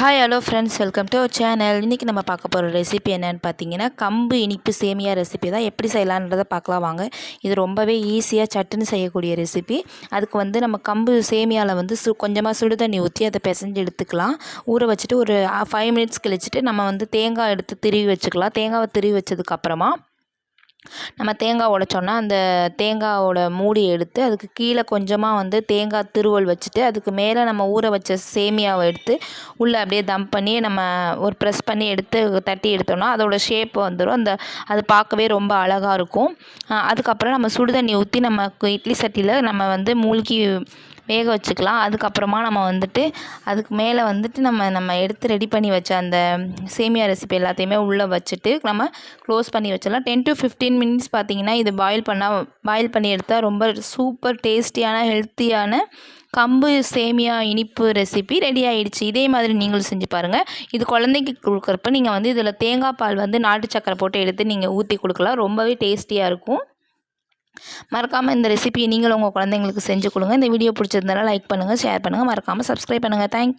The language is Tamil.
Hi hello friends welcome to our channel இன்றைக்கி நம்ம பார்க்க போகிற ரெசிபி என்னென்னு பார்த்தீங்கன்னா கம்பு இனிப்பு சேமியா ரெசிபி தான். எப்படி செய்யலான்றதை பார்க்கலாம் வாங்க. இது ரொம்பவே ஈஸியாக சட்டுன்னு செய்யக்கூடிய ரெசிபி அதுக்கு வந்து நம்ம கம்பு சேமியாவில் வந்து சு கொஞ்சமாக சுடு தண்ணி ஊற்றி அதை பிசைஞ்சு எடுத்துக்கலாம். ஊற வச்சுட்டு ஒரு ஃபைவ் மினிட்ஸ் கழிச்சிட்டு நம்ம வந்து தேங்காய் எடுத்து திருவி வச்சுக்கலாம். தேங்காவை திருவி வச்சதுக்கப்புறமா நம்ம தேங்காய் உடைச்சோன்னா அந்த தேங்காவோட மூடி எடுத்து அதுக்கு கீழே கொஞ்சமாக வந்து தேங்காய் திருவல் வச்சுட்டு அதுக்கு மேலே நம்ம ஊற வச்ச சேமியாவை எடுத்து உள்ளே அப்படியே தம் பண்ணி நம்ம ஒரு ப்ரெஸ் பண்ணி எடுத்து தட்டி எடுத்தோம்னா அதோட ஷேப் வந்துடும் அந்த அது பார்க்கவே ரொம்ப அழகாக இருக்கும். அதுக்கப்புறம் நம்ம சுடு தண்ணி ஊற்றி நம்ம இட்லி சட்டியில் நம்ம வந்து மூழ்கி வேக வச்சுக்கலாம். அதுக்கப்புறமா நம்ம வந்துட்டு அதுக்கு மேலே வந்துட்டு நம்ம நம்ம எடுத்து ரெடி பண்ணி வச்ச அந்த சேமியா ரெசிபி எல்லாத்தையுமே உள்ளே வச்சுட்டு நம்ம க்ளோஸ் பண்ணி வச்சிடலாம். டென் டு ஃபிஃப்டீன் மினிட்ஸ் பார்த்தீங்கன்னா இது பாயில் பண்ணால் பாயில் பண்ணி எடுத்தால் ரொம்ப சூப்பர் டேஸ்டியான ஹெல்த்தியான கம்பு சேமியா இனிப்பு ரெசிபி ரெடி ஆகிடுச்சு இதே மாதிரி நீங்களும் செஞ்சு பாருங்கள் இது குழந்தைக்கு கொடுக்குறப்ப நீங்கள் வந்து இதில் தேங்காய் பால் வந்து நாட்டு சக்கரை போட்டு எடுத்து நீங்கள் ஊற்றி கொடுக்கலாம். ரொம்பவே டேஸ்டியாக இருக்கும். மறக்காமல் இந்த ரெசிபியை நீங்களும் உங்கள் குழந்தைங்களுக்கு செஞ்சு கொடுங்க. இந்த வீடியோ பிடிச்சிருந்தாலும் லைக் பண்ணுங்கள் ஷேர் பண்ணுங்கள் மறக்காமல் சப்ஸ்கிரைப் பண்ணுங்கள் தேங்க்